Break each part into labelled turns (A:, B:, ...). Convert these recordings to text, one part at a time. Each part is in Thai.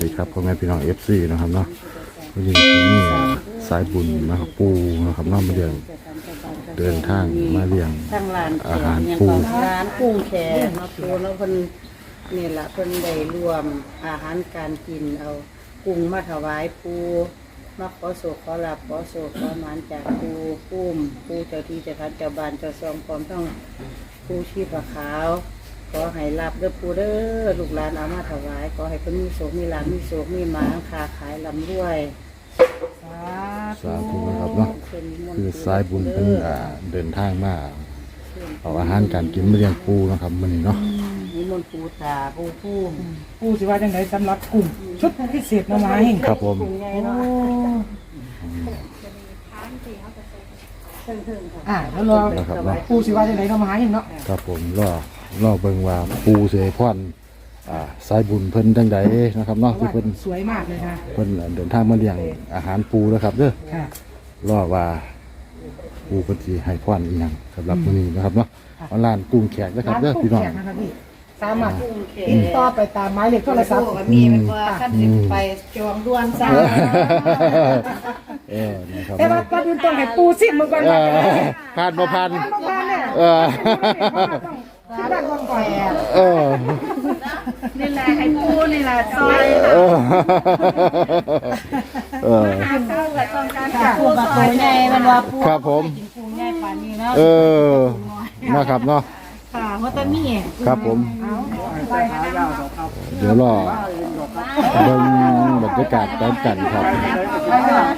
A: ดีครับพ่อแม่พี่น้องเอฟซีนะครับเนาะวันนี้ผมมีสายบุญนะครับปูนะครับเนาะมาเลี้ยงเดินทางมาเลี้ยง
B: ทั้งร้าน
A: อาหาร
B: ยัง
A: ปู
B: ก็ร้านกุ้งแช่เนาะปูแล้วเพิ่นนี่ล่ะเพิ่นได้รวมอาหารการกินเอากุ้งมาถวายปูมาขอโศกขอลาบขอโศกขอหมานจากปูปุ้มปูเจ้าที่เจ้าทานเจ้าบ้านเจ้าซองพร้อมทั้งปูชีพขาว ขอให้รับเด้อปูเด้อลูกหลานเอามาถวาย ขอให้เพิ่นมีโศกมีลาภมีโศกมีหมานค้าขายลำรวย
A: สาธุนะครับเนาะคือสายบุญเป็นอ่าเดินทางมาเอาอาหารการกินมาเลี้ยงปูนะครับมื้อนี้เนาะ
B: นิมนต์ปูตาปูผู้
C: ผู้สิว่าจังไดสำหรับกลุ่มชุดพิเศษหน้ำไม้
A: ครับผม
B: กุ้งใหญ่เนาะเพิ่งๆค่ะ
C: อ่าแล้วรอ
A: นะครับเนาะ
C: ผู้สิว่าจังไดหน้ำไม้เนาะ
A: ครับผมรอ รอเบิ่งว่าปูเสยพรอ่าสายบุญเพิ่นจังใดนะครับเนาะที่
C: ว่า
A: เพิ่น
C: สวยมากเลยค่ะ
A: เพิ่นเดินทางมาเลี้ยงอาหารปูนะครับเด้อ
C: ค่ะ
A: รอว่าปูเพิ่นสิให้พรอีหยังสำหรับมื้อนี้นะครับเนาะเอาร้านกุ้งแขกนะครับเด้อพี่น้อง
C: แขกนะครับพี่สามารถ
B: กุ้งเข
C: ติดต่อไปตามหมายเลขโทรศัพท์
B: ก็มีเป็นว่าขั้นสิไปจองด่วนซะ
A: เออนะครับ
C: แต่ว่าก่อนอื่นต้องให้ปูซิมมือก่อน
A: เอ
C: ว่า
A: อผ่านบ่ผ่าน
C: ต้องการเนี่ย
A: เออ
C: ที่ บ้านวางก่อน
A: เออ
B: นี่แหละให้ปูนี่แหละซอย
A: เออเออ
B: หาเข้ากับต้องการกับปูซอยใหญ่มันว่าปู
A: ครับผม
B: ปูใหญ่ปานนี้เนะ
A: เออนะครับเนาะ
B: ค่ะเพราะตอนนี้
A: ครับผม เดี๋ยวรอเบิ่งบรรยากาศตอนกันครับ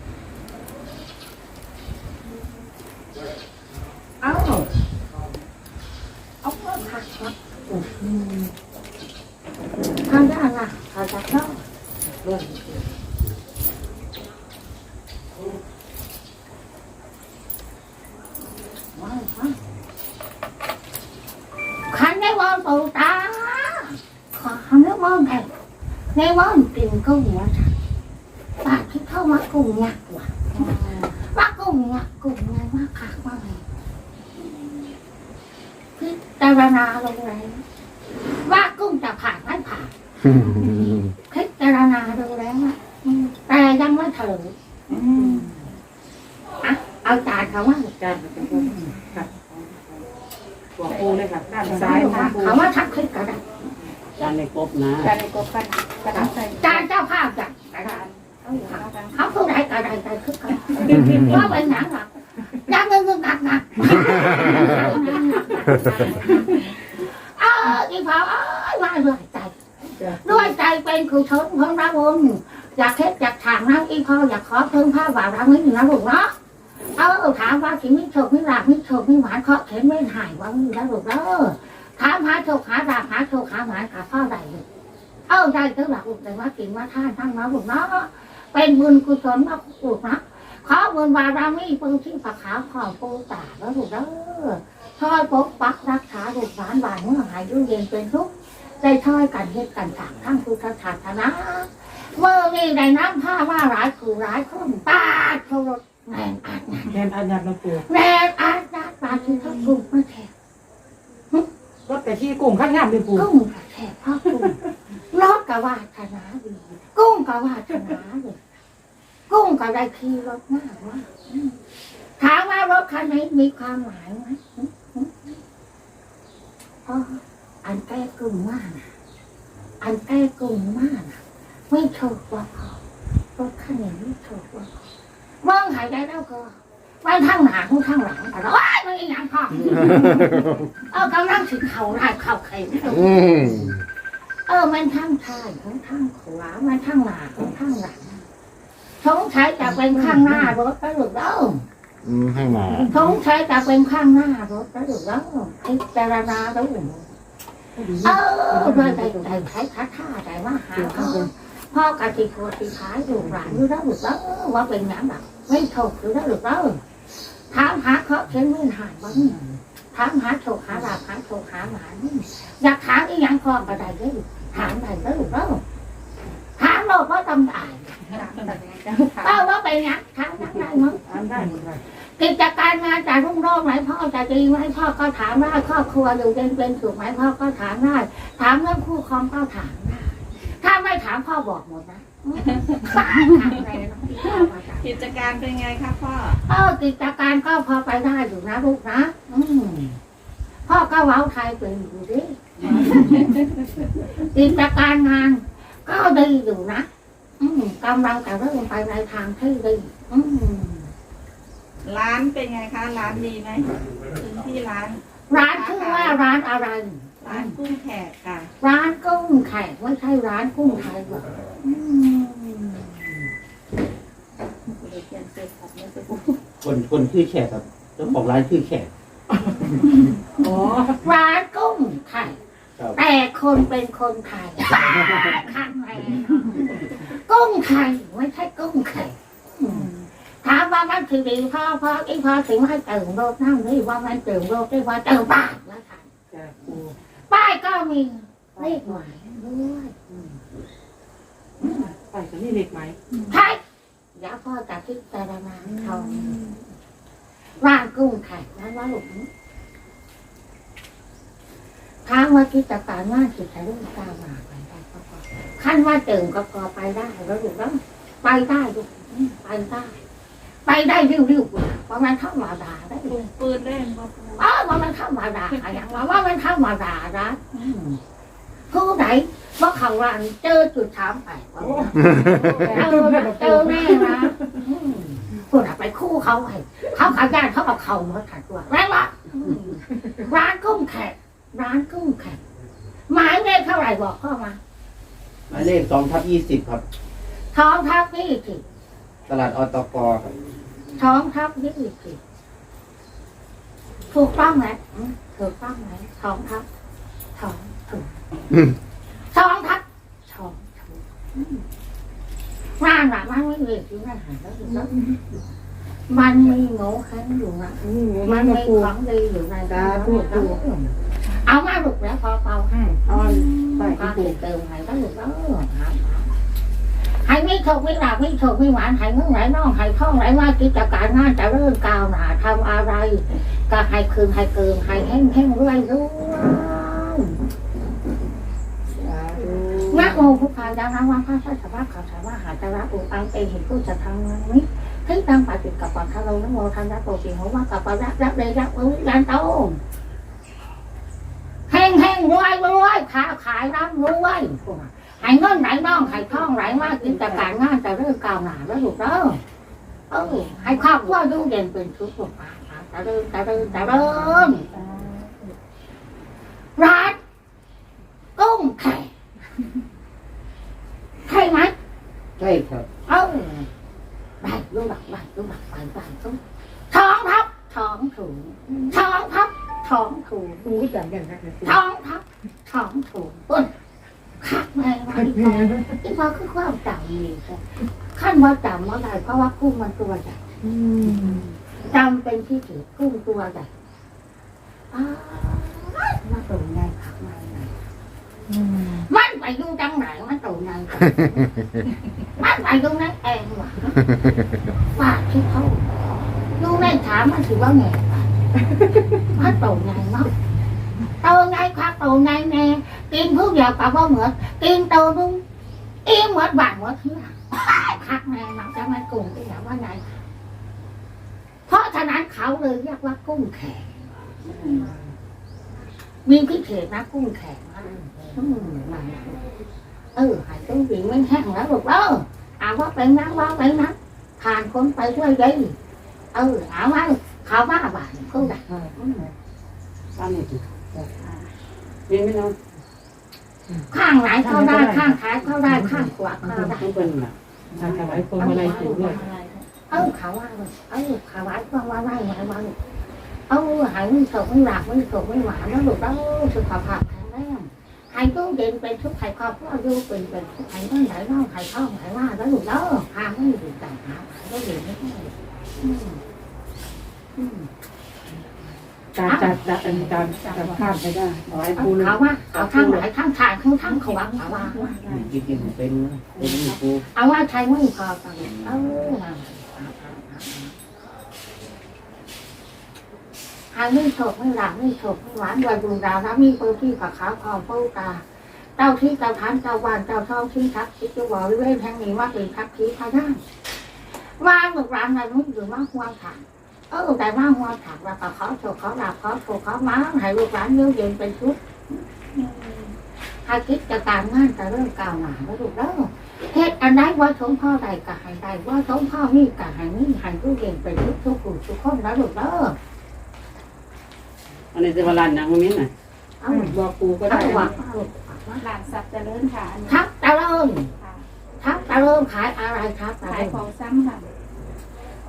C: เอ้าเอาเพิ่มผักครับทำได้ละทำได้เนาะขันได้วอนตูตาขอขันได้วอนไงในวอนกินกุ้งวะจ้ะปากที่เข้ามากุ้งยักษ์ว่ะว่ากุ้งยักษ์กุ้งไงว่าขากว่าไงพิจารณาลงเลยว่ากุ้งจะผ่านไม่ผ่านพิจารณาดูแล้วอะอืมแต่ยังไม่เฉลยอะเอาจานเขาว่า
B: จ้านเป็นปูค่ะตัวปูเลยค่ะด้าน
C: ซ้า
B: ยย
C: มา
B: มาปู
C: เขาว่าทักคลิกก็ได้
B: จานในกบนะจานในกบกันกระดาษใส่
C: จานเจ้าภาพจัดกระดานเขาผู้ใดกระไดใจคึกคักว่าเป็นหนังหลักยังเงินเงินหนักหนักเอออีพอเอ้ยว่าด้วยใจด้วยใจเป็นคือชนของเราวงอยากเฮ็ดอยากถางน้ำอีพออยากขอเพิ่มผ้าบ่าวรังนี้นะลูกเนาะ เออถามว่าสิมิโชคมิลาภมิโชคมิหวานเคาะเข็นไม่หายว่ามีแล้วลูกเด้อถามหาโชคหาดาบหาโชคหาหวานกับพ่อใดลูกเออได้ก็หลักอุแต่ว่ากินว่าท่านทั้งมาบุญเนาะเป็นบุญกุศลมาอุดนะขอบุญบารมีปืนที่ฝักขาวของปูตาแล้วถูกเด้อช่วยปกปักรักษาลูกหลานบ้านเมื่อหายยุ่งเย็นเป็นทุกข์ได้ช่วยกันเฮ็ดกันสร้างทั้งพุทธศาสนาเมื่อนี้ได้น้ำผ้าว่าหลายคือหลายคนตาโทรด แรงอาดนะ
B: แทนอาญาตปู
C: แรงอาดนะตาที่เขาถูกมาแทน
B: รถแต่ที่กุ้งข้างงามเลยปู
C: กุ้งกับแขกพ่อกุ้งรถกับวาชนาดีกุ้งกับวาชนาดีกุ้งกับได้ขี่รถมากว่าอืมถามว่ารถคันนี้มีความหมายไหมอืมอืมอ๋ออันแก้กุ้งมากนะอันแก้กุ้งมากนะไม่โชคว่าพอรถคันนี้ไม่โชคว่าพอ มองหายใจแล้วก็ไปทางหน้าของทางหลังแต่ว่าไม่อีหยังพอเออกำลังถึงเขาได้เข้าเข็ม
A: อืม
C: เออมันทั้งท้ายของทั้งขวามันทั้งหน้าของทั้งหลังสงสัยจะเป็นข้างหน้ารถแล้วหรือเปล่า
A: อืมให้มา
C: สงสัยจะเป็นข้างหน้ารถแล้วหรือเปล่าพิจารณาดูเออด้วยใจใจใช้คัดท่าใจว่าหาพ่อ พ่อกะติโคติขายอยู่หลานอยู่แล้วหรือแล้วว่าเป็นหยังแบบไม่ถูกหรือแล้วหรือแล้วถามหาเขาเช่นไม่หายบ้างถามหาโชคหาลาภหาโชคหาหมาอยากถามอีหยังพร้อมก็ได้เด้อถามได้เด้อหรือแล้วถามเราก็ต้องได้เออว่าเป็นหยังถามยังได้มั้ง
B: ถามได้หมดเลย
C: กิจการงานจะรุ่งโรจน์ไหมพ่อจะดีไหมพ่อก็ถามได้ครอบครัวอยู่เป็นเป็นสุขไหมพ่อก็ถามได้ถามเรื่องคู่ครองก็ถามได้ ถ้าไม่ถามพ่อบอกหมดนะถามอะไรนะที่พ่อมาถาม
D: กิจการเป็นไงคะพ่อ
C: เออกิจการก็พอไปได้อยู่นะลูกนะ อืมพ่อก็เว้าไทยเป็นอยู่ดิกิจการงาน ก็ดีอยู่นะ อืมกำลังจะเริ่มไปในทางที่ดี อืม
D: ร้านเป็นไงคะ ร้านดีไหมพื้นที่ร้าน
C: ร้านชื่อว่าร้านอะไร
D: ร้านกุ้งแขกค่ะ
C: ร้านกุ้งไข่ไม่ใช่ร้านกุ้งไทยหรอกอืม
E: คนคนชื่อแขกครับเจ้าของร้านชื่อแขก
B: อ๋อ
C: ร้านกุ้งไข่
E: ครับ
C: แต่คนเป็นคนไทยข้างในกุ้งไข่ไม่ใช่กุ้งไข่อืมถามว่ามันคือดีพ่อพ่ออีพ่อถึงให้เติมโรคนั่งนี่ว่ามันเติมโรคได้ว่าเติมบ้านแล้วค่ะ
B: จ้ะปู
C: ป้ายก็มีเลขหมายด้วยอืม
B: ไปกันนี่เล็กไหม
C: ใช่เดี๋ยวพ่อจะพิจารณาทองร้านกุ้งไข่นะว่าหลงท้างว่าที่จะการว่าสิจะรุ่งก้าวมาไปได้ก็พอขั้นว่าเติมก็พอไปได้แล้วลูกแล้วไปได้ลูกอืมไปได้ ไปได้เร็วๆเพราะมันเข้ามาด่าได้
D: ลุงปืนได้ไหมพ่อ
C: อ๋อว่ามันเข้ามาด่าอะไรอย่างว่าว่ามันเข้ามาด่านะอืมผู้ไหนว่าเขาว่าเจอจุดถามไปว่าเจอนะเจอแน่นะอืมพวกน่ะไปคู่เขาไงเขาขายญาติเขาเอาเขามาขัดตัวแรงวะอืมร้านกุ้งแขกร้านกุ้งแขกหมายเลขเท่าไหร่บอกเข้ามา
E: หมายเลขสองทับยี่สิบครับ
C: ท้องทับยี่สิบ
E: ตลาดอตกครับ
C: ท้องทับยี่สิบถูกต้องไหมอืมถูกต้องไหมท้องทับท้องถูกท้องทับท้องถูกอืมร่างแบบมันไม่เหลืออยู่ในหายแล้วอยู่แล้วมันมีโง่ขันอยู่นะ
B: อืม
C: มั
B: มานมา
C: มี
B: ปู
C: ของดีอยู่ใน
B: สาธุปู
C: เอามาลูกแล้วพอเป่าให้
B: เอาอันไป
C: ก็
B: ปู
C: ติดเติมให้ก็ลูกแล้ว ให้ไม่โชคไม่หลับไม่โชคไม่หวานให้มื่อไหร่น้องให้ท่องไหลว่ากิจการงานจะเริ่มก้าวหน้าทำอะไร ก็ให้คืนให้เกินให้แห้งแห้งรวยรวย
B: สาธุ
C: นะโมพุทธายานะว่าพระสัตว์ข่าวสารว่าหาจาระอุปังเอหิผู้จะทำงนี้ที่ตั้งปฏิกับปัทเรานโมทันยะโตปิหัวว่ากับปะรักรักเลยรักเอ้ยยันโตแห้งแห้งรวยรวยค้าขายร่ำรวยพวก น่ะให้เงินไหลน้องให้ท่องไหลมากกิจการงานจะเริ่มก้าวหนาแล้วลูกเด้อเออให้ครอบครัวดูเด่นเป็นชุดสุขภาพจะเริ่มจะเริ่มจะเริ่มร้านกุ้งไข่ใช่ไหม
E: ใช่ครับ
C: เออไปลูกหลักไปลูกหลักไปไปทุกท้องทับท้องถูท้องทับท้องถูก
B: ปูก็จับอย่างนั้น
C: ท้องทับท้องถูปุ่น คักแม่มาอีกพออีกพอคือความจำมีค่ะขั้นว่าจำว่าไงเพราะว่ากุ้งมันตัวใหญ่
B: อืม
C: จำเป็นที่ถือกุ้งตัวใหญ่อ้าวมาตัวใหญ่คักมาใหญ่
B: อืม
C: มันไปอยู่จังไหนมันตัวใหญ่จังมันไปอยู่นั่นเองว่ะว่าที่เขาอยู่ในถามมันถือว่าไงวะมันตัวใหญ่เนาะตัวใหญ่คักตัวใหญ่แน่กินผู้เดียวกับว่าเหมือนกินตัวนึงอิ่มเหมือนบ้านเหมือนที่ไหนคักแน่เนาะจะมันกุ้งที่ไหนว่าไงเพราะฉะนั้นเขาเลยเรียกว่ากุ้งแขกมีพิเศษนะกุ้งแขกนะอืมมาเออหายตู้ดีไม่แห้งแล้วลูกเออเอาว่าเป็นนักว่าเป็นนักผ่านคนไปด้วยดีเออเอาว่าเขาว่าบาทเขาดักอื ข้างไหนเข้าได้ข้างซ้ายเข้าได้ข้างขวาเข้าได้
B: ต้องเป็นน่ะทางถวายคนมาลัยถึงด้วย
C: เออเขาว่าเลยเออเขาว่าว่างว่าว่าว่าว่าเออหายไม่ถกไม่หลักไม่ถกไม่หวานแล้วหลูกเออสุขภาพแข็งแรงให้ตู้เย็นเป็นทุกข์ให้ครอบครัวดูเป็นเป็นทุกข์ให้เงินไหลน้องให้ท่องให้ว่าแล้วหลูกเด้อพาไม่อยู่ต่าหาไม่อยู่ไม่ได้อืมอืม
B: การจัดจัดอันการจัดข้ามไปได้ถวาย
C: เอา
B: ปูเลย
C: เขาว่าเอาทั้งไหนทั้งทางทั้งทั้งเขาว่าเขาว่า
E: จริงๆเป็นเป็นมีปู
C: เอาว่าใช้ไม่พอกันเออหาไม่ถกไม่หลังไม่ถกไม่หวานวันดูดาวน้ำมีปืนที่กับขาวคอปูตาเจ้าที่เจ้าทานเจ้าวานเจ้าทองที่ทักคิดจะบอกเรื่องแห่งนี้ว่าเป็นทักคีพาย่างว่าลูกหลานในมุ้งอยู่มากหัวถัง เออแต่มากหัวถังแล้วก็ขอโชคขอลาบขอโชคขอมาให้ลูกหลานเยือกเย็นเป็นชุดถ้าคิดจะการงานจะเริ่มก้าวหน้าแล้วลูกเด้อเฮ็ดอันใดว่าสมพ่อใดก็ให้ใดว่าสมพ่อนี่ก็ให้นี่ให้ลูกเย็นเป็นชุดทุกคนทุกคนแล้วลูกเด้อ
F: อันนี้จะมาลานยังมิ้นน่ะ
C: เอา
B: บอกปูก็
C: เอา
B: ได้
C: หวัง
D: หลานสับเจริญค่ะอันนี้
C: ทักตะเริ่ม
D: ค่ะ
C: ทักตะเริ่มขายอะไรครับตะ
D: ขาย
C: เริ่ม
D: ของซ้ำค่ะ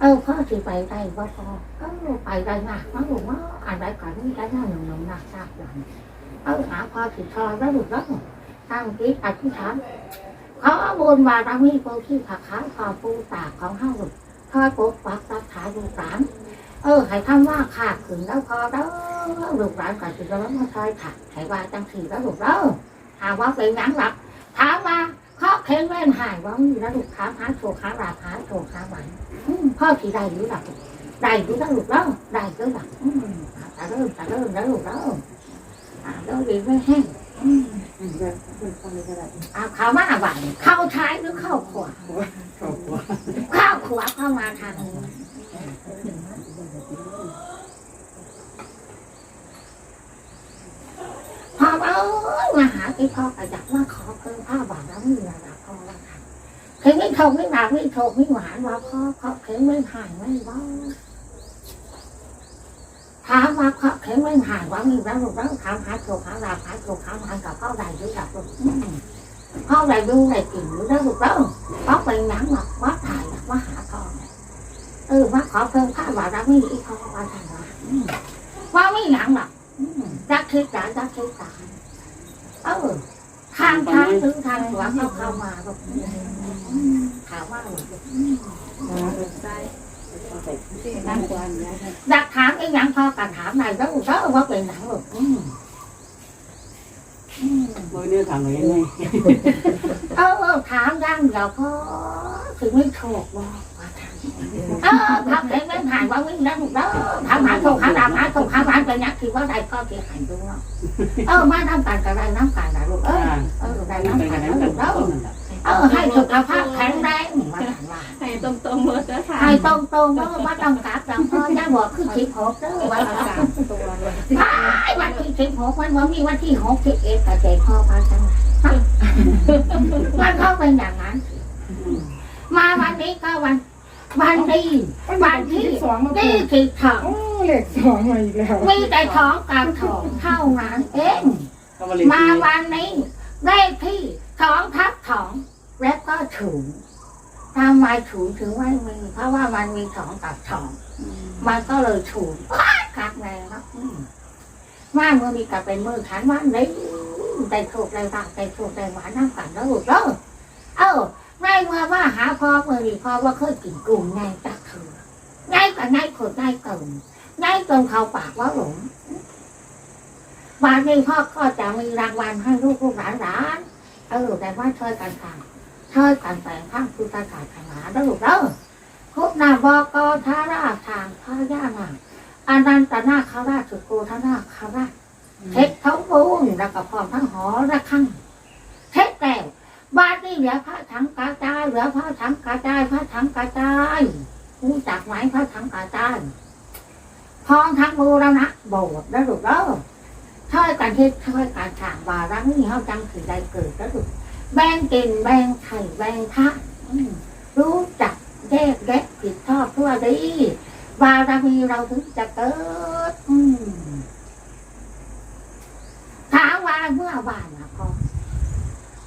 C: เออพ่อสิไปได้ว่าพ่อเออไปได้นักมากหรือว่าอ่านได้ก่อนนี่ได้หน้าหนุ่มหนุ่มนักทราบหลังเออหาพ่อสิทอได้หรือแล้วตั้งคิดอธิษฐานขอบุญบารมีโปรที่ผักขาวขอปูตาของห้าหลุดทอดปกปักรักษาดูสามเออให้คำว่าขาดขึ้นแล้วพอแล้วลูกหลานก่อนจะร้องมาคอยถักให้ว่าจังสีแล้วลูกแล้วถามว่าเป็นหยังหลับถามว่า ข้อเข็นแม่นหายว่ามีแล้วลูกถามหาโชคหาลาภหาโชคหาหวันพ่อที่ได้หรือหลับได้หรือได้ลูกแล้วได้ก็หลับแต่เริ่มแต่เริ่มแล้วลูกแล้วอ่าแล้วดีไม่แห้งอืมเอาเข้ามาหวานเข้าท้ายหรือเข้าขวาเข้าขวาเข้ามาทางนี้พอเอ้ยมาหาไอ้พ่อกระจับว่าขอเพิ่มผ้าบาทแล้วมีระดับ พ่อแล้วค่ะเข็งไม่ทงไม่หนักไม่โทไม่หวานว่าพ่อเพราะเข็งไม่หายไม่ว่าถามว่าเพราะเข็งไม่หายว่ามีแล้วลูกแล้วถามหาโชคหาลาหาโชคหาหวานกับพ่อใดหรือกับพ่อใดดูใดกินหรือแล้วลูกแล้วเพราะเป็นหนังหลักว่าถ่ายหลักว่าหาทองเออว่าขอเพิ่มค่าบาทไม่อีกพ่อว่าทางว่าอืมว่าไม่หนังหรอกอืมรักคิดการรักคิดการเออทางทาง ถาเข้าเข้ามาลูกถามว่าหนั
D: งกวนเนี่ย
C: อยากถามไอ้หยังพอกันถามนายแล้วก็ว่าเป็นหนังหรอกอือ
F: โมยเนี่ยถามอยยังไง
C: เออเออถามยังเดี๋ยวก็ สิบหกวัน
D: ว่า
C: มีวันที่หกสิบเอ็ดกับเจ็ดพ่อมาจังฮะมันเข้าเป็นอย่างนั้น มาวันนี้ก็วัน วันดีวันที่
B: สองมา
C: ที่สิบสอง
B: โอ้เลขสองมาอีกแล้ว
C: มีแต่ท้องกับท้องเท่านั้นเอง
F: ก็มาเรียน
C: มาวันนี้เลขที่สองทับสองแล้วก็ถูงทำไมถูงถึงไม่มีเพราะว่ามันมีสองกับสองมันก็เลยถูกคักแรงครับอื มว่าเมื่อมีกับเป็นมือขันว่าได้ได้ถูกได้บางได้ถูกได้หวานน้ำกันแล้วลูกเด้อเออไม่เมื่อว่าหาพ่อเมื่อนีพ่อว่าเคยกินกุ้งไงจักเถือไงกับไงขดไงเกินไงจนเขาปากว่าหลงวันนี้พ่อก็จะมีรางวัลให้ลูกลูกหลานหลานเออแต่ว่าช่วยกันทำช่วยกันแปลงข้างพุทธศาสนาเด้อลูกเด้อพุทธนาบอกอทาราทางพระยานา อนันตนาคราชสุโกธนาคราชเทศเขาบูนแล้วก็พร้อมทั้งหอระฆังเทศแก้วบ้านนี้เหลือพระถังกาจายเหลือพระถังกาจายพระถังกาจายรู้จักไหมพระถังกาจายพร้อมทั้งบูรณะโบสถ์แล้วลูกเด้อช่วยกันเทศช่วยกันถางบารังนี่เขาจังถือได้เกิดแล้วลูกแบ่งกินแบ่งไข่แบ่งพระอืมรู้จักแยกแยะผิดชอบทั่วดี บารมีเราถึงจะเกิดอืมถามว่าเมื่อวานนะพ่อ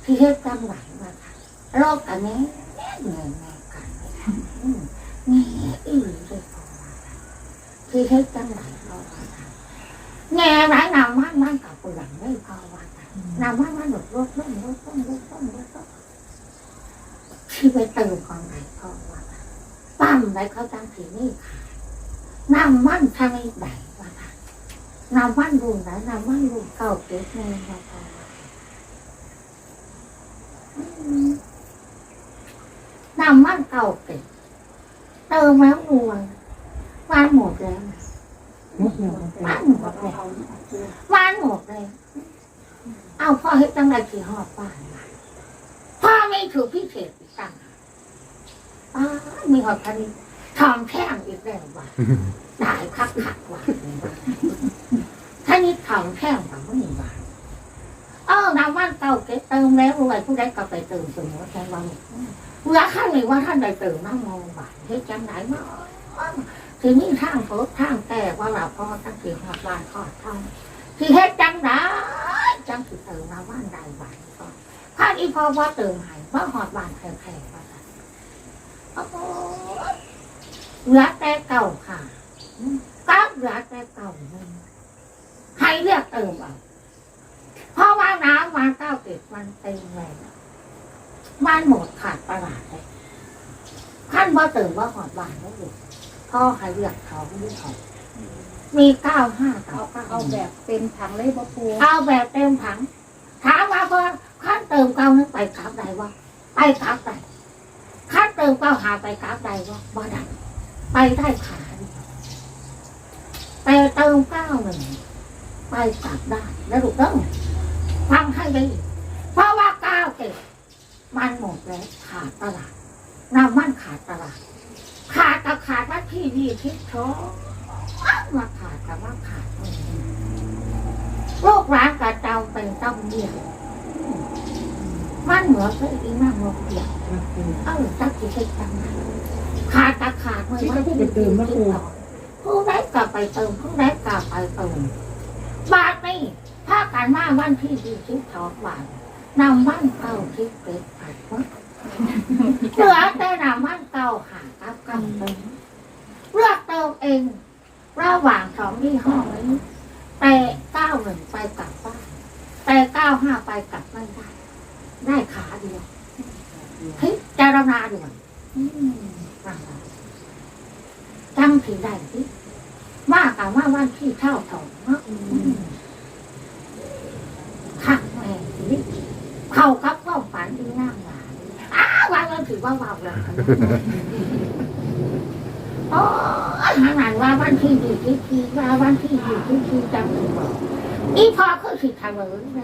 C: ที่เฮ็ดจังไหวมาค่ะโรคอันนี้แง่แง่แง่กันเลยค่อืมแง่อีหลีเลยพ่อว่าค่ะที่เฮ็ดจังไหวพ่อว่าค่ะแง่ไรนำมันมันกับเปลืองเลยพ่อว่าค่ะน้ำมันมันลดลดลงลดลงลดลงลดลงที่ไปเติมของไหนพ่อว่าปั้มไหนเขาจังสีนี่ค่ะ น้ำมันทางไอ้ไหนว่าค่ะน้ำมันรุ่นไหนน้ำมันรุ่นเก่าเก็บเงินมาพออืมน้ำมันเก่าเก็บเติมแล้วรวยวันหมดแล้ววันหมดแล้ววันหมดแล้วเอาพ่อให้ตั้งแต่กี่หอบป้านพ่อไม่ถือพิเศษตั้งป้ามีหอบคันนี้ ทองแท่งอีกแล้วว่ะได้คักคักๆว่ะท่านี้ทองแท่งแบบไม่ว่าเออน้ำมันเก่าเก็บเติมแล้วรวยผู้ใดก็ไปเติมสมมติแทนว่าเมื่อขั้นนี้ว่าท่านได้เติมน้ำมองบาทเฮ็ดจังไหนมาคือมีทางโพสทางแต่ว่าเราพ่อตั้งสี่หอบลานขอดทองคือเฮ็ดจังไหนจังสิเติมน้ำมันได้บาทก่อนถ้าอีพอว่าเติมใหายว่าหอดบานแผ่ๆว่าซั่นโอ้ โหเหลือแต่เก่าค่ะก็เหลือแต่เก่าหนึงให้เลือกเติมเอาเพราะว่าน้ำมาเก้าเก็บมันเต็มแล้วมันหมดขาดตลาดเลยขั้นว่าเติมว่าหอดบานแล้วอยู่พ่อให้เลือกเขาไม่เขามีเก้าห้าเก้า
D: เอา
C: เก้า
D: เอาแบบเต็มถังเลยบ่ปู
C: เอาแบบเต็มถังถามว่าพอขั้นเติมเก้านั้นไปกลับใดวะไปกลับใดขั้นเติมเก้าหาไปกลับใดวะบ่ได้ ไปได้ขาดียแต่เติมเก้าหนึ่งไปกลับได้แล้วถูกต้องฟังให้ดีเพราะว่าเก้าเก็บมันหมดแล้วขาดตลาดน้ำมันขาดตลาด ขาดกับขาดว่าที่ดีที่โชมาขาดกับว่าขาดไม่ดีโรคร้านกระเจ้าเป็นต้องเดียวมันเหมือนกับอีนั่งรถเดียวเอ้าจักสิเฮ็ดจังไง ขาดตะขาดเมื่อวันที่ไปเติมนะครูผู้ใดกลับไปเติมผู้ใดกลับไปเติมบาทนี่ถ้าการมาวันที่ดีชิบสองวันนำบ้านเก่าชิบเป็ดผัดวัดเหลือแต่นำบ้านเก่าหากับกำเติมเลือกเติมเอง ระหว่างสองที่ห้องนี้แต่เก้าหนึ่งไปกลับบ้านแต่เก้าห้าไปกลับไม่ได้ ได้ขาเดียวพิจารณาด่วน จังจังถือได้ที่ว่ากันว่าวันที่เท่าสองเนาะอืมขักแม่นี่เข้ากับความฝันที่นั่งหลานอ้าววันนั้นถือว่าเบาแล้วโอ้ยขนาดว่าวันที่ดีที่ทีว่าวันที่ดีที่ทีจำถือบอกอีพอคือสิทำเลยน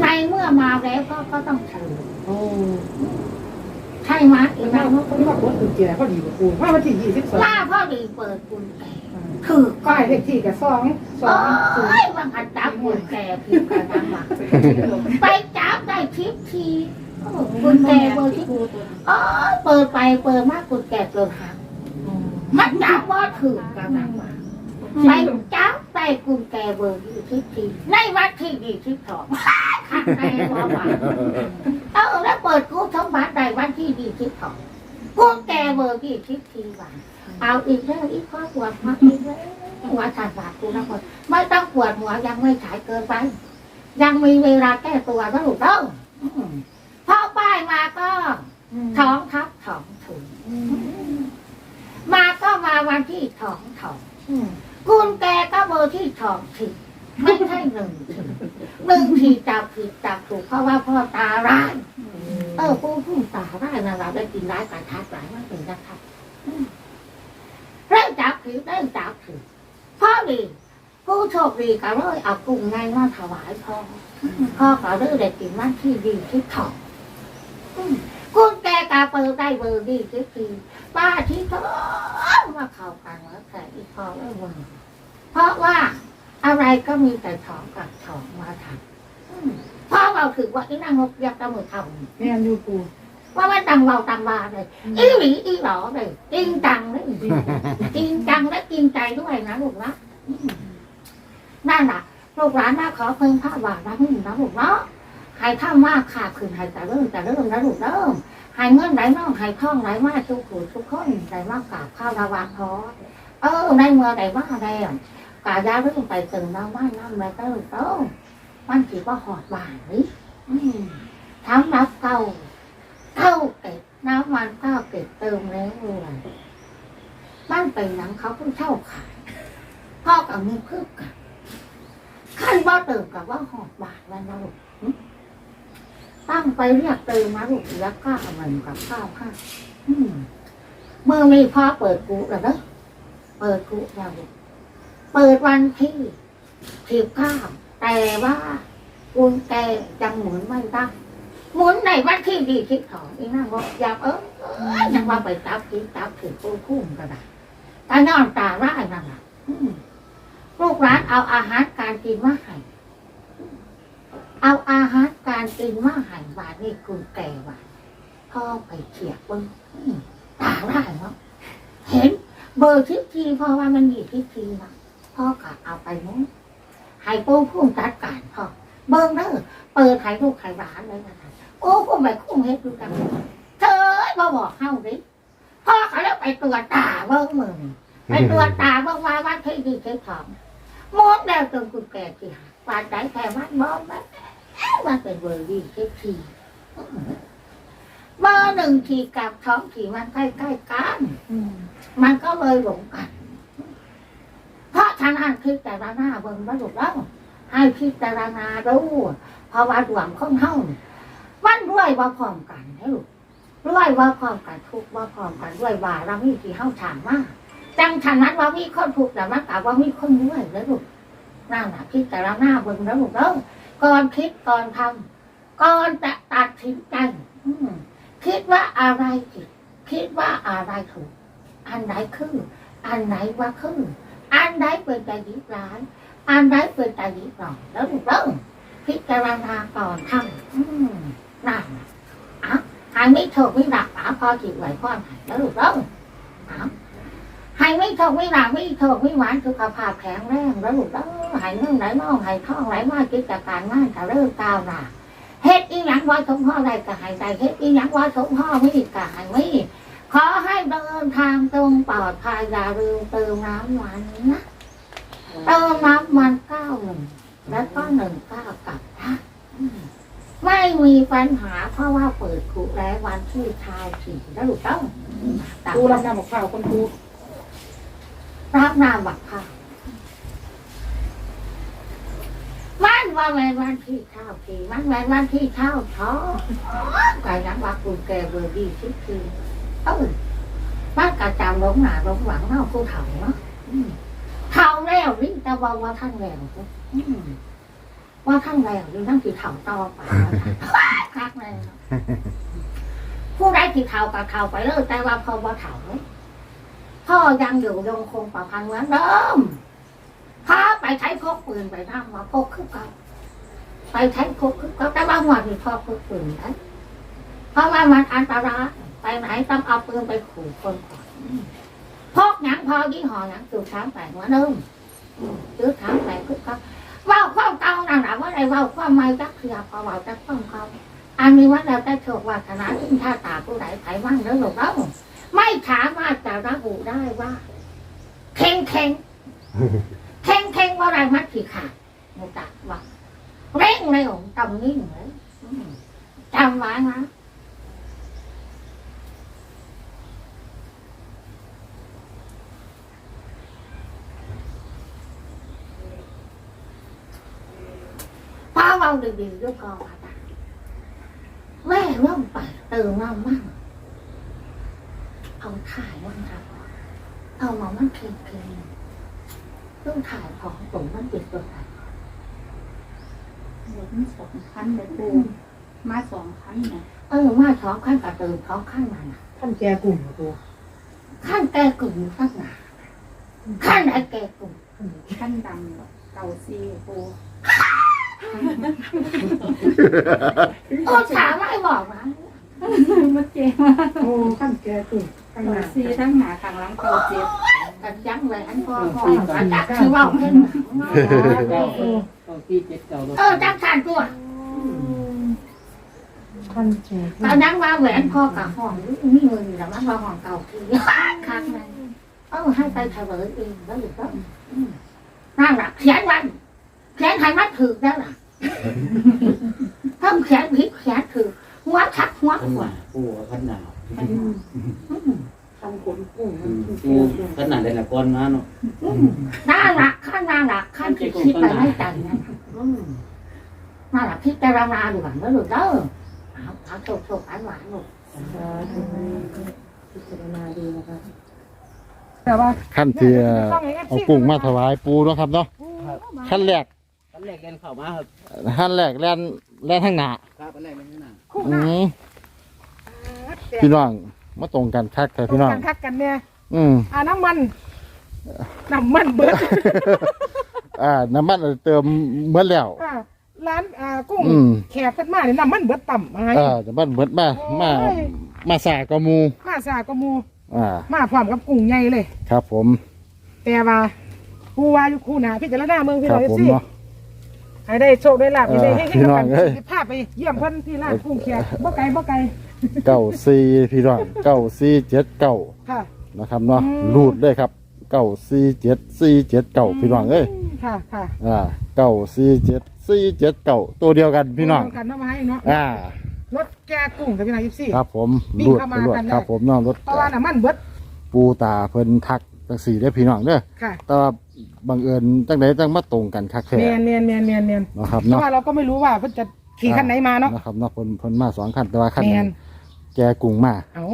C: ในเมื่อมาแล้วก็ก็ต้องเฉลย
G: โอ้
C: ใช่ไหมอี
G: แล้
C: นาวง
G: เขาบอกว่าคุณแก่เขาดีกว่ากูว่าวันที่ยี่สิบสอง
C: ล่าพ่อดีเปิดกุญแจถือ
G: ก้อยเลขที่กับซองนี่ส
C: โอ้
G: องศูนย์
C: ยมันหัดจับกุญแจพิมพ์กันนะมาไปจับได้ทิพทีโอ้กุญแจเบอร์ที่อ๋อเปิดไปเปิดมากกุญแจเกินหักมันจับว่าถือกันนะมาไปจับได้กุญแจเบอร์ที่ทิพทีในวัดที่ดีที่สองขัดแน่ว่าว่า เออแล้วเปิดกูทำบัตรได้วันที่ดีที่สองกุญแจเบอร์ที่ทิพทีว่าเอาอีกแล้วอีกข้อปวดมาอีกแล้วหัวขาดบาดกูนะคนไม่ต้องปวดหัวยังไม่ฉายเกินไป ยังมีเวลาแก้ตัวนะลูกเด้ออืมพอป้ายมาก็ท้องทับท้องถุงมาก็มาวันที่ท้องท้องกุญแจก็เบอร์ที่ท้องถิ ไม่ใช่หนึ่งทีหนึ่งทีจับผิดจับถูกเพราะว่าพ่อตาร้ายเออปูพุ่งตาร้ายนะเราได้กินร้ายการทัดร้ายมันเป็นนะครับเร่งจับผิดเร่งจับผิดพ่อดีผู้โชคดีก็เลยเอากุ้งไงมาถวายพ่อพ่อก็เลยได้กินวันที่ดีที่ถองอืมกุ้งแกกาเปิดได้เบอร์ดีที่ทีป้าที่เขามาเข้ากันแล้วแต่อีพ่อไม่เบอร์เพราะว่า อะไรก็มีแต่ถองกับถองมาทำอืมพ่อเราถือว่าอีนางนกเรียกตะมือทำ
G: แม่ยูกู
C: ว่ามันตังเราตังบาเลยอีหลีอีหลอเลยจริงจังเลยจริงจังและจริงใจด้วยนะลูกนะอืมนั่นแหละลูกหลานมาขอเพิ่งพระบาทนะนี่นะลูกเนาะให้ท่ามากขาดคืนให้แต่เริ่มแต่เริ่มนะลูกเริ่มให้เงินไหลน้องให้ท่องไหลมาทุกผู้ทุกคนไหลมากราบข้าวระวางพอเออในเมื่อไหลมาแล้ว กายาเรื่องไปตึงน้ำว่าน้ำแล้วก็ลูกเต้ามันถือว่าหอดบานนี่อืมทั้งรับเก้าเก้าเก็บน้ำมันเก้าเก็บเติมแล้วรวยบ้านไปหนังเขาเพิ่งเช่าขายพ่อกับมีเพิ่มกันขั้นว่าเติมกับว่าหอดบานแล้วนะลูกตั้งไปเรียกเติมมาลูกแล้วก้าเหมือนกับข้าวค่ะเมื่อมีพ่อเปิดกูแล้วเนอะเปิดกูแล้วลูก เปิดวันที่สิบเก้าแต่ว่ากุญแจจังหมุนไม่ได้หมุนในวันที่ดีที่สองอีนั่งบอกอยากเออยังว่าไปจับกินจับถือปูพุ่มก็ได้ตานอนตาร้ายนั่นแหละลูกร้านเอาอาหารการกินมาให้เอาอาหารการกินมาให้บาทนี่กุญแจว่าพ่อไปเขียบเบิ้งตาร้ายเนาะเห็น เบอร์ทิพทีเพราะว่ามันมีทิพทีนะ พ่อก็เอาไปนู้นให้ปูพุ่มจัดการพ่อเบิ้งเด้อเปิดให้ลูกให้ร้านเลยนะคะโอ้พุ่มไปคุ้มเฮ็ดดูกันเธอมาบอกเข้าดิพ่อเขาแล้วไปตรวจตาเบิ้งมือนี่ไปตรวจตาเบิ้งว่าวัดที่ดีที่สองมองแล้วจนคุณแก่ที่หาปาดใจแค่วัดมองมันมันเป็นเบอร์ดีทิพทีเบอร์หนึ่งทีกับท้องทีมันใกล้ๆกัน มันก็เลยหลงกัน เพราะฉะนั้นพิจารณาเบิ่งว่าถูแล้วให้พิจารณาดูเพราะว่าดวงของเฮานี่มันรวยว่าพร้อมกันให้ลูกรวยว่าพร้อมกันทุกว่าพร้อมกันด้วยว่าเรามีที่เฮาถามมากจังฉะนั้นว่ามีคนทุกแต่ว่ากะว่ามีคนรวยแล้วลูกนั่นแหละพิจารณาเบิ่งแล้วลูกแล้วก่อนคิดก่อนทำก่อนจะตัดสินใจคิดว่าอะไรผิดคิดว่าอะไรถูก อันไหนคือ อันไหนว่าคือ อันไหนเป็นใจดีร้ายอันไหนเป็นใจดีหน่อยแล้วถูกต้องพิจารณาก่อนทำอืมนั่นอะให้ไม่ถูกไม่หลักป๋าพอจิตไหวพ่อไหนแล้วถูกต้องอะให้ไม่ถูกไม่หลักไม่ถูกไม่หวานสุขภาพแข็งแรงแล้วถูกต้องให้เรื่องไหนมองให้ท่องไหลมากิจการงานจะเริ่มก้าวหน้าเฮ็ดอีหยังว่าสมพ่อใดก็ห้ได้เฮ็ดอีหยังว่าสมพ่อไม่ก็ให้ไม่ ขอให้เดินทางตรงปลอดภัยอย่าลืมเติมน้ำมันนะเติมน้ำมันเก้าหนึ่งแล้วก็หนึ่งเก้ากลับนะอืมไม่มีปัญหาเพราะว่าเปิดคุแล้ววันที่ชายสี่แล้วถูกต้องตาม
G: ปูรับน้ำกับข้าวคนปู
C: รับนามบักค่ะมันว่าแม่นวันที่เช้าสี่มันแม่นวันที่เช้าท้อไก่นักว่าคุณแกเบอร์ดีชิดคือ เออบ้านกระจำหลงหนาหลงหลังเนาะผู้เฒ่าเนาะอืมเฒ่าแล้วนี่แต่ว่าว่าท่านแล้วอืมว่าท่านแล้วนี่นั่งที่เฒ่าต่อไปคักเลยเนาะผู้ใดที่เฒ่ากับเฒ่าไปเลยแต่ว่าพอว่าเฒ่าเนี่ยพ่อยังอยู่ยงคงประพันธ์เหมือนเดิมพาไปใช้พกปืนไปนั่งมาพกขึ้นเก่าไปใช้พกขึ้นเก่าแต่ว่าหัวนี่พ่อพกปืนนะเพราะว่ามันอันตราย ไปไหนต้องเอาปืนไปขู่คนก่อนพกหนังพอยี่ห้อหนังจุดสามแปดหัวเดิมจุดสามแปดคือเขาว่าความเก่านั่นแหละว่าอะไรว่าความไม่จักเสียพอว่าจักความเก่าอันนี้ว่าเราได้โชควาสนาที่ท่าตาผู้ใดไผมั่างแล้วหรอกเราไม่สามารถจะระบุได้ว่าเข่งเข่งเข่งเข่งว่าอะไรมัดขีขาดมุตักว่าเร่งในองค์ตำนิ่งเลยอืมจำไว้นะ ป้าเราดีๆด้วยกองค่ะแม่เริ่มไปเติมน้ำมั่งเอาถ่ายมั่งครับ เอามามันเค็มๆต้องถ่ายของผมมันเป็นตัวไหน
D: รถสองคันเลยปูมาสองคันเนี่ย
C: เออมาท้องขั้นกับเติมท้องขั้นมันน่ะ
G: ท่านแกกลุ่มปู
C: ขั้นแกกึ่งขั้นหนาขั้นไหนแกกึ่ง
D: คันดำเก่าซีปู
C: โอ้ถามไม่บอกนะ
D: มาเจ๊
G: โอ้ท่านแกกลุ่มข้างห
D: เก่า
G: น้า
D: ซีทั้งหนาข้างหลังเก่าเจ็บ
C: กันยังแหวนพ่อพ่ออาจารย์คือว่าเพิ่น
F: เก้าเก้าที่เจ็ดเก้า
C: เออจังสานตัว
G: ท่านแก
C: ตอนนั้นว่าแหวนพ่อกับห้องนี่เงินแต่ว่าเราห้องเก่าทีครั้งนั้นเออให้ไปเฉลยเองแล้วอยู่ก็นั่นแหละเขียนวัน เขียนให้มันถือแล้วล่ะทำแขนผิดแขนถือหัวทักหัว
E: ขัน
C: หั
E: ห
C: ว
E: นาปูกับขันหนาว
G: ทำกุ้งกุ้ง
E: ปูขันหนาได้ละก้อนมาเนาะ
C: น่ารักขั้นน่ารักขั้นที่คิดไปไม่ใจนะอืมน่ารักพิจารณาดูหลังแล้วลูกเด้อเอาเอาโชคโชคอันหวานลูก
B: พิจารณาดูนะคะ
G: แต่ว่า
A: ขั้นที่เอากุ้งมาถวายปูเนาะครับเนาะขั้นแรก
E: ขัน แรกเล่นเข้ามาครับ
A: ขั้นแรกแล่นแล่นทางหน้า
E: ครับอันแรกเล่นข้างหน้า
G: คู่
A: อื
G: ม
A: พี่น้องมาตรงกันคักแต่พี่น้อง
G: กันคักกันเนี่ย
A: อืม
G: อ่าน้ำมันน้ำมันเบิด
A: อ่าน้ำมันเติมเมื่อแล้ว
G: อ่าร้านอ่ากุ้ง
A: อืม
G: แขกกันมาเนี่ยน้ำมันเบิดต่ำมาให้
A: อ่าน้ำมันเบิดมามา
G: โอ้ย
A: มาสากระมู
G: มาสากระมู
A: อ่า
G: มาพร้อมกับกุ้งใหญ่เลย
A: ครับผม
G: แต่ว่าผู้ว่าอยู่คู่หนาพี่จารณาเมืองพี่
A: ค
G: น้
A: รั
G: อบง
A: ผม
G: สิ
A: เนาะ
G: ให้ได้โชคได้ลาบให้ได้
A: เออ
G: ให้
A: พี่น้องเอ้ย
G: พาไปเยี่ยมเพิ่นที่ร้านกุ้งแขกบ่ไกลบ่ไกล
A: เก้าสี่พี่น้องเก้าสี่เจ็ดเก้า
G: ค่ะ
A: นะครับเนาะ
G: อืม
A: รูดเลยครับเก้าสี่เจ็ดสี่เจ็ดเก้าพี่น้องเอ้ย
G: ค่ะค่ะ
A: อ่าเก้าสี่เจ็ดสี่เจ็ดเก้าตัวเดียวกันพี่น้อง
G: เดียวกันเนาะมาให้เนาะ
A: อ่าร
G: ถแกกุ้งกับพี่น้องยี่สิ
A: ครับผม
G: วิ่ง
A: รูด
G: เข้า
A: ไป
G: มา
A: รวด
G: กันได้
A: ครับผมน้องรถ
G: เพราะว่าน้ำมันเบิด
A: ปูตาเพิ่นทักจังสี่ได้อพี่น้องเด้อ
G: ค่ะ
A: แต่ว่า บังเอิญจังไดจังมาตรงกันคักแท้
G: เนียนเนียนเนียนเนียนเนียน
A: เนาะครับ
G: เพราะ
A: เนาะ
G: ว่าเราก็ไม่รู้ว่าเพิ่นจะขี่คันไหนมาเนาะ
A: นะครับเนาะเพิ่นเพิ่นมาสองคันแต่ว่าคัน
G: เนี
A: ห
G: ย
A: นึ
G: น
A: งแกกุ้งมา
G: เอา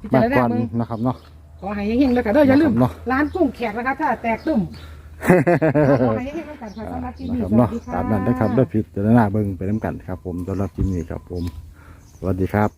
G: พิ
A: มา
G: จารณา
A: ก่อน
G: เมือง
A: นะครับเนาะ
G: ขอให้เฮงๆแล้วกันเด้ออย่าลืม
A: เนาะ
G: ร้านกุ้งแขกนะคะถ้าแตกตึ้มขอให้เฮงๆแล้วกันค่ะสำหรับที่
A: นะ
G: นี่
A: ครับ
G: สวั
A: เนาะ
G: สดีค่ะ
A: ตามนั้นนะครับด้วยผิดเจารณาเบิ่งไปน้ำกันครับ ผมสำหรับคลิปนี้ครับผมสวัสดีครับ